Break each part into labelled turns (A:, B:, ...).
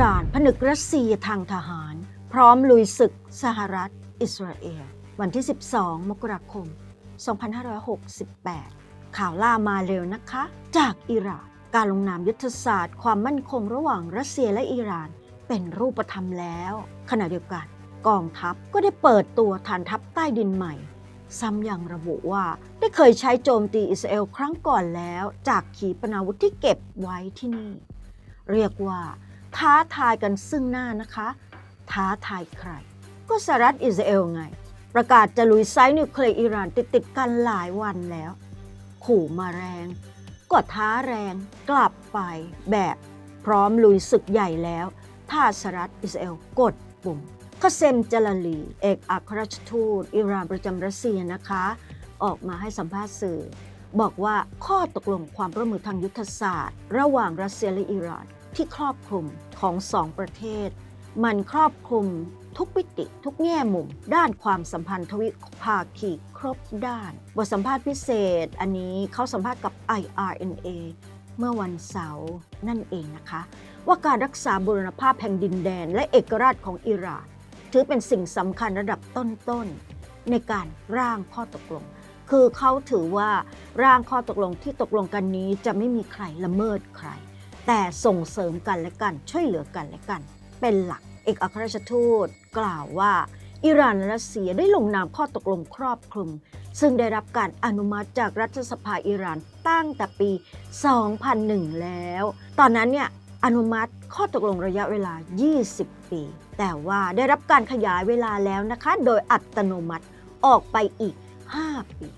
A: ร่านผนึกรัสเซียทางทหาร พร้อมลุยศึกสหรัฐ อิสราเอล วันที่ 12 มกราคม 2568 ข่าวล่ามาเร็วนะคะ จากอิหร่านการลงนามยุทธศาสตร์ ความมั่นคงระหว่างรัสเซียและอิหร่าน เป็นรูปธรรมแล้ว ขณะเดียวกัน กองทัพก็ได้เปิดตัวฐานทัพใต้ดินใหม่ ซ้ำยังระบุว่าได้เคยใช้โจมตีอิสราเอลครั้งก่อนแล้ว จากขีปนาวุธที่เก็บไว้ที่นี่ เรียกว่า ท้าทายกันซึ่งหน้านะคะ ท้าทายใคร ก็สหรัฐอิสราเอลไง ประกาศจะลุยไซต์นิวเคลียร์อิหร่านติดติดกันหลายวันแล้ว ขู่มาแรง ก็ท้าแรงกลับไปแบบพร้อมลุยศึกใหญ่แล้ว ถ้าสหรัฐอิสราเอลกดปุ่มคาเซมจลาลี เอกอัครราชทูตอิหร่านประจำรัสเซียนะคะ ออกมาให้สัมภาษณ์สื่อ บอกว่าข้อตกลงความร่วมมือทางยุทธศาสตร์ ระหว่างรัสเซียและอิหร่าน ที่ครอบคลุมของสองประเทศ มันครอบคลุมทุกมิติทุกแง่มุม ด้านความสัมพันธ์ทวิภาคีครบด้าน บทสัมภาษณ์พิเศษ อันนี้เขาสัมภาษณ์กับ IRNA เมื่อวันเสาร์นั่นเองนะคะ ว่าการรักษาบูรณภาพแห่งดินแดน และเอกราชของอิหร่านถือเป็นสิ่งสำคัญระดับต้นๆในการร่างข้อตกลง คือเขาถือว่าร่างข้อตกลงที่ตกลงกันนี้จะไม่มีใครละเมิดใคร แต่ส่งเสริมกันและกัน ช่วยเหลือกันและกัน เป็นหลัก เอกอัครราชทูตกล่าวว่าอิหร่านและรัสเซียได้ลงนามข้อตกลงครอบคลุม ซึ่งได้รับการอนุมัติจากรัฐสภาอิหร่านตั้งแต่ปี 2001 แล้ว ตอนนั้นเนี่ยอนุมัติข้อตกลงระยะเวลา 20 ปี แต่ว่าได้รับการขยายเวลาแล้วนะคะ โดยอัตโนมัติออกไปอีก 5 ปี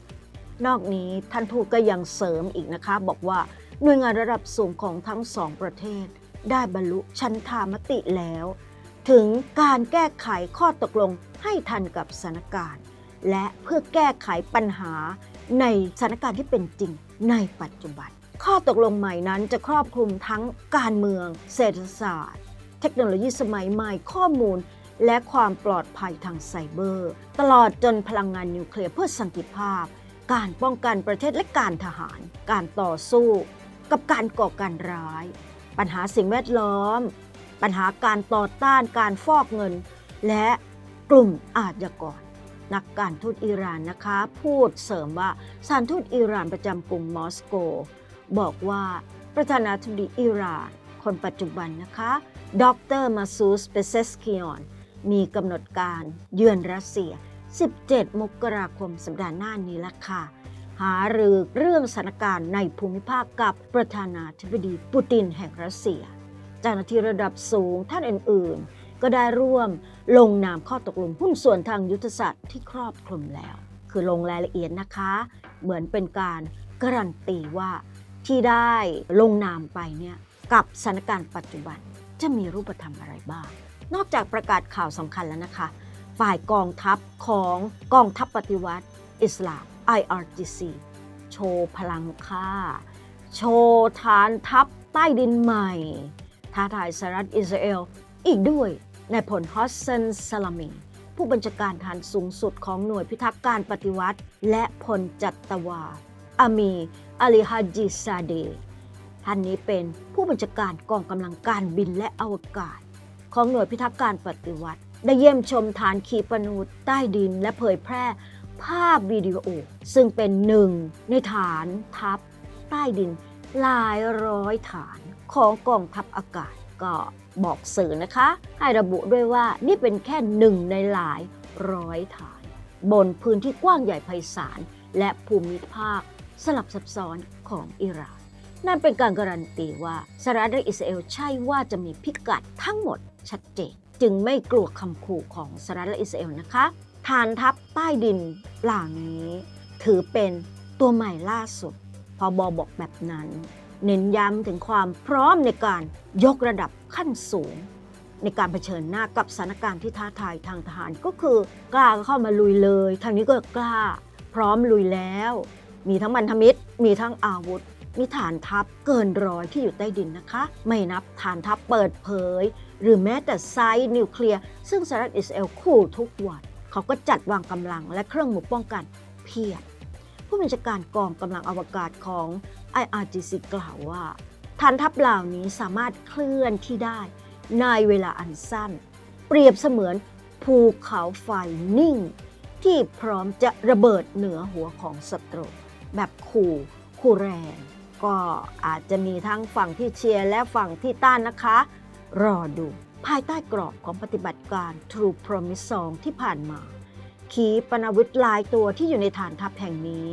A: นอกนี้ท่านทูตก็ยังเสริมอีกนะคะ บอกว่า หน่วยงานระดับสูงของทั้งสองประเทศ ได้บรรลุชันธามติแล้ว ถึงการแก้ไขข้อตกลงให้ทันกับสถานการณ์ และเพื่อแก้ไขปัญหาในสถานการณ์ที่เป็นจริงในปัจจุบัน ข้อตกลงใหม่นั้นจะครอบคลุมทั้งการเมือง เศรษฐศาสตร์ เทคโนโลยีสมัยใหม่ข้อมูล และความปลอดภัยทางไซเบอร์ ตลอดจนพลังงานนิวเคลียร์เพื่อสันติภาพ การป้องกันประเทศและการทหาร การต่อสู้ กับการก่อการร้าย ปัญหาสิ่งแวดล้อม ปัญหาการต่อต้านการฟอกเงิน และกลุ่มอาชญากรนักการทูตอิหร่านนะคะ พูดเสริมว่าสถานทูตอิหร่านประจำกรุงมอสโก บอกว่าประธานาธิบดีอิหร่าน คนปัจจุบันนะคะ ดรมาซูสเปเซสคิออนมีกำหนดการเยือนรัสเซีย 17 มกราคมสัปดาห์หน้านี้ละค่ะ หารือเรื่องสถานการณ์ในภูมิภาคกับประธานาธิบดีปูตินแห่งรัสเซีย เจ้าหน้าที่ระดับสูงท่านอื่นๆ ก็ได้ร่วมลงนามข้อตกลงหุ้นส่วนทางยุทธศาสตร์ที่ครอบคลุมแล้ว คือลงรายละเอียดนะคะ เหมือนเป็นการการันตีว่าที่ได้ลงนามไปเนี่ยกับสถานการณ์ปัจจุบันจะมีรูปธรรมอะไรบ้าง นอกจากประกาศข่าวสำคัญแล้วนะคะ ฝ่ายกองทัพของกองทัพปฏิวัติอิสลาม IRGC โชว์พลังค่า โชว์ฐานทัพใต้ดินใหม่ ท้าทายสหรัฐอิสราเอลอีกด้วยนายพลฮอสเซนซาลามีผู้บัญชาการฐานสูงสุดของหน่วยพิทักษ์การปฏิวัติ และพลจัตวา อามีอาลีฮาจิซาเดท่านนี้เป็นผู้บัญชาการกองกำลังการบินและอวกาศ ของหน่วยพิทักษ์การปฏิวัติ ได้เยี่ยมชมฐานขีปนาวุธใต้ดินและเผยแพร่ ภาพวิดีโอ ซึ่งเป็นหนึ่งในฐานทัพใต้ดินหลายร้อยฐานของกองทัพอากาศก็บอกสื่อนะคะ ให้ระบุด้วยว่านี่เป็นแค่หนึ่งในหลายร้อยฐาน บนพื้นที่กว้างใหญ่ไพศาลและภูมิภาคสลับซับซ้อนของอิหร่าน นั่นเป็นการการันตีว่าสหรัฐและอิสราเอลใช่ว่าจะมีพิกัดทั้งหมดชัดเจน จึงไม่กลัวคำขู่ของสหรัฐและอิสราเอลนะคะ ฐานทัพใต้ดินหล่านี้ ถือเป็นตัวใหม่ล่าสุดพอบอบอกแบบนั้น เน้นย้ำถึงความพร้อมในการยกระดับขั้นสูง ในการเผชิญหน้ากับสถานการณ์ที่ท้าทายทางทหารก็คือกล้าเข้ามาลุยเลย ทางนี้ก็กล้า พร้อมลุยแล้ว มีทั้งมันธมิตร มีทั้งอาวุธ มีฐานทัพเกินร้อยที่อยู่ใต้ดินนะคะ ไม่นับฐานทัพเปิดเผย หรือแม้แต่ไซต์นิวเคลียร์ซึ่งสหรัฐอิสราเอลขู่ทุกวัน เขาก็จัดวางกำลังและเครื่องมือป้องกันเพียบผู้บัญชาการกองกำลังอวกาศของ IRGC กล่าวว่าฐานทัพเหล่านี้สามารถเคลื่อนที่ได้ในเวลาอันสั้น เปรียบเสมือนภูเขาไฟนิ่ง ที่พร้อมจะระเบิดเหนือหัวของศัตรูแบบขู่ขู่แรง ก็อาจจะมีทั้งฝั่งที่เชียร์และฝั่งที่ต้านนะคะ รอดู ภายใต้กรอบของปฏิบัติการ True Promise 2 ที่ผ่านมา ขีปนาวุธลายตัวที่อยู่ในฐานทัพแห่งนี้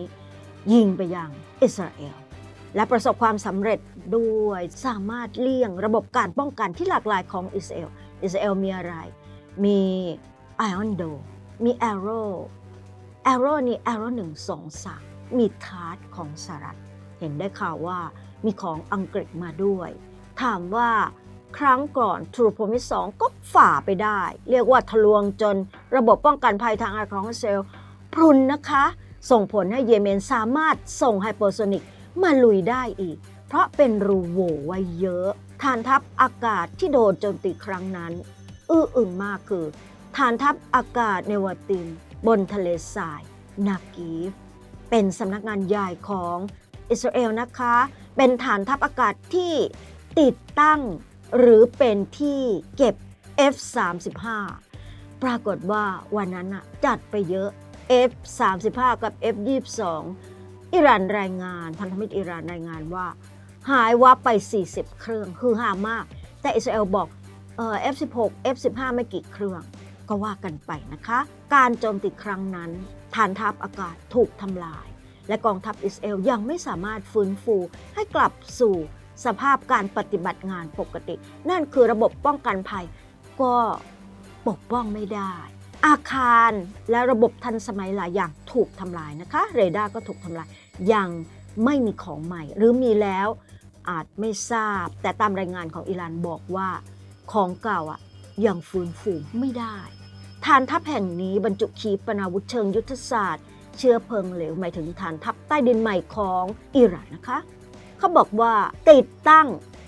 A: ยิงไปยังอิสราเอล และประสบความสำเร็จด้วยสามารถเลี่ยงระบบการป้องกันที่หลากหลายของอิสราเอล อิสราเอลมีอะไร มีไอออนโด มีแอโร่แอโร่นี่แอโร่หนึ่งสองสามมีทาร์ตของสหรัฐ เห็นได้ข่าวว่ามีของอังกฤษมาด้วย ถามว่า ครั้งก่อน True Promise 2ก็ฝ่าไปได้ เรียกว่าทะลวงจนระบบป้องกันภัยทางอากาศของอิสราเอลพรุนนะคะ ส่งผลให้เยเมนสามารถส่งไฮเปอร์โซนิกมาลุยได้อีก เพราะเป็นรูโหว่ไว้เยอะ ฐานทัพอากาศที่โดนโจมตีครั้งนั้น อื้ออึงมากคือ ฐานทัพอากาศเนวาตินบนทะเลทรายนากีฟ เป็นสำนักงานใหญ่ของอิสราเอลนะคะ เป็นฐานทัพอากาศที่ติดตั้ง หรือเป็นที่เก็บ F-35 ปรากฏว่าวันนั้นน่ะจัดไปเยอะ F-35 กับ F-22 อิหร่านรายงาน พันธมิตรอิหร่านรายงานว่า หายวับไป 40 เครื่อง คือหามาก แต่อิสราเอลบอกเอ่อ F16 F15 ไม่กี่เครื่อง ก็ว่ากันไปนะคะ การโจมตีครั้งนั้น ฐานทัพอากาศถูกทำลาย และกองทัพอิสราเอลยังไม่สามารถฟื้นฟูให้กลับสู่ สภาพการปฏิบัติงานปกติ นั่นคือระบบป้องกันภัย ก็ปกป้องไม่ได้ อาคารและระบบทันสมัยหลายอย่างถูกทำลายนะคะ เรดาร์ก็ถูกทำลายยังไม่มีของใหม่ หรือมีแล้วอาจไม่ทราบ แต่ตามรายงานของอิหร่านบอกว่าของเก่าอะยังฟื้นฟูไม่ได้ ฐานทัพแห่งนี้บรรจุขีปนาวุธเชิงยุทธศาสตร์ เชื้อเพลิงเหลวหมายถึงฐานทัพใต้ดินใหม่ของอิหร่านนะคะ เขาบอกว่าติดตั้ง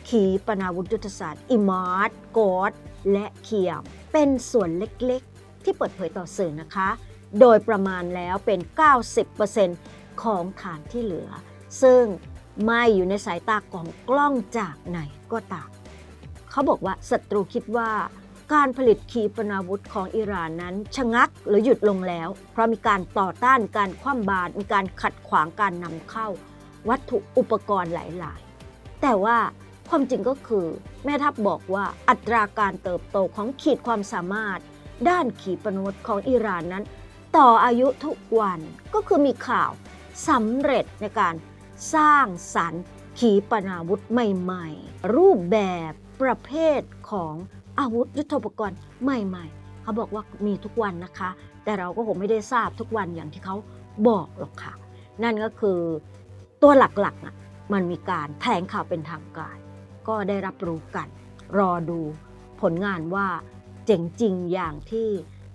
A: ขีปนาวุธยุทธศาสตร์อิมาร์ตกอดและเคียม เป็นส่วนเล็กๆ ที่เปิดเผยต่อสื่อนะคะ โดยประมาณแล้วเป็น 90%ของฐานที่เหลือ ซึ่งไม่อยู่ในสายตาของกล้องจากไหนก็ตามเขาบอกว่าศัตรูคิดว่าการผลิตขีปนาวุธของอิหร่านนั้นชะงักหรือหยุดลงแล้ว เพราะมีการต่อต้านการคว่ำบาตรมีการขัดขวางการนำเข้า วัตถุอุปกรณ์หลาย ๆ แต่ว่าความจริงก็คือ แม่ทัพบอกว่าอัตราการเติบโตของขีดความสามารถ ด้านขีปนาวุธของอิหร่านนั้น ต่ออายุทุกวันก็คือมีข่าวสำเร็จในการสร้างสรรค์ขีปนาวุธใหม่ ๆ รูปแบบประเภทของอาวุธยุทโธปกรณ์ใหม่ ๆ เขาบอกว่ามีทุกวันนะคะ แต่เราก็คงไม่ได้ทราบทุกวันอย่างที่เขาบอกหรอกค่ะ นั่นก็คือ ตัวหลักๆอะมันมีการแถลงข่าวเป็นทางการ ก็ได้รับรู้กัน รอดูผลงานว่าเจ๋งจริงอย่างที่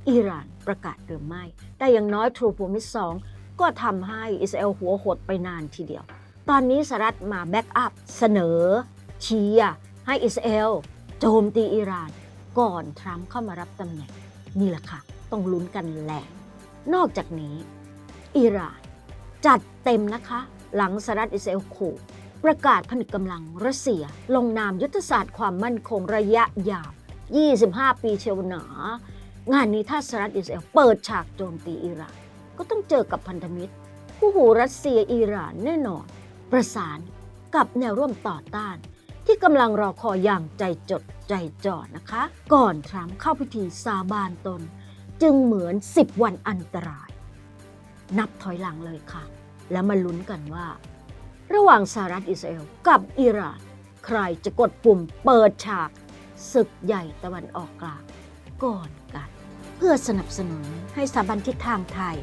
A: อิหร่านประกาศหรือไม่ แต่อย่างน้อย True Promise 2ก็ทำให้อิสราเอลหัวหดไปนานทีเดียว ตอนนี้สหรัฐมาแบ็กอัพเสนอเชียร์ให้อิสราเอลโจมตีอิหร่านก่อนทรัมป์เข้ามารับตำแหน่งนี่แหละค่ะ ต้องลุ้นกันแหละนอกจากนี้ อิหร่านจัดเต็มนะคะ หลังสหรัฐอิสราเอลขู่ประกาศผนึกกำลังรัสเซีย ลงนามยุทธศาสตร์ความมั่นคงระยะยาว 25 ปีเชวหนางานนี้ถ้าสหรัฐอิสราเอลเปิดฉากโจมตีอิหร่าน ก็ต้องเจอกับพันธมิตรคู่หูรัสเซียอิหร่านแน่นอน ประสานกับแนวร่วมต่อต้าน ที่กำลังรอคอยอย่างใจจดใจจ่อนะคะ ก่อนทรัมป์เข้าพิธีสาบานตน จึงเหมือน 10 วันอันตราย นับถอยหลังเลยค่ะ แล้วมาลุ้นกันว่า ระหว่างสหรัฐอิสราเอลกับอิหร่าน ใครจะกดปุ่มเปิดฉากศึกใหญ่ตะวันออกกลางก่อนกัน เพื่อสนับสนุนให้สถาบันทิศทางไทย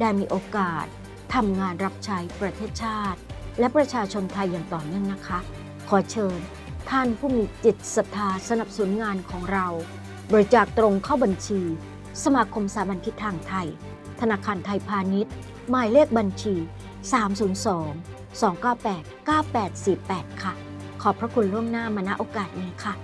A: ได้มีโอกาสทำงานรับใช้ประเทศชาติ และประชาชนไทยอย่างต่อเนื่องนะคะ ขอเชิญท่านผู้มีจิตศรัทธาสนับสนุนงานของเรา บริจาคตรงเข้าบัญชี สมาคมสถาบันทิศทางไทย ธนาคารไทยพาณิชย์ หมายเลขบัญชี 302 298 9848 ค่ะ ขอบพระคุณล่วงหน้ามาณโอกาสนี้ค่ะ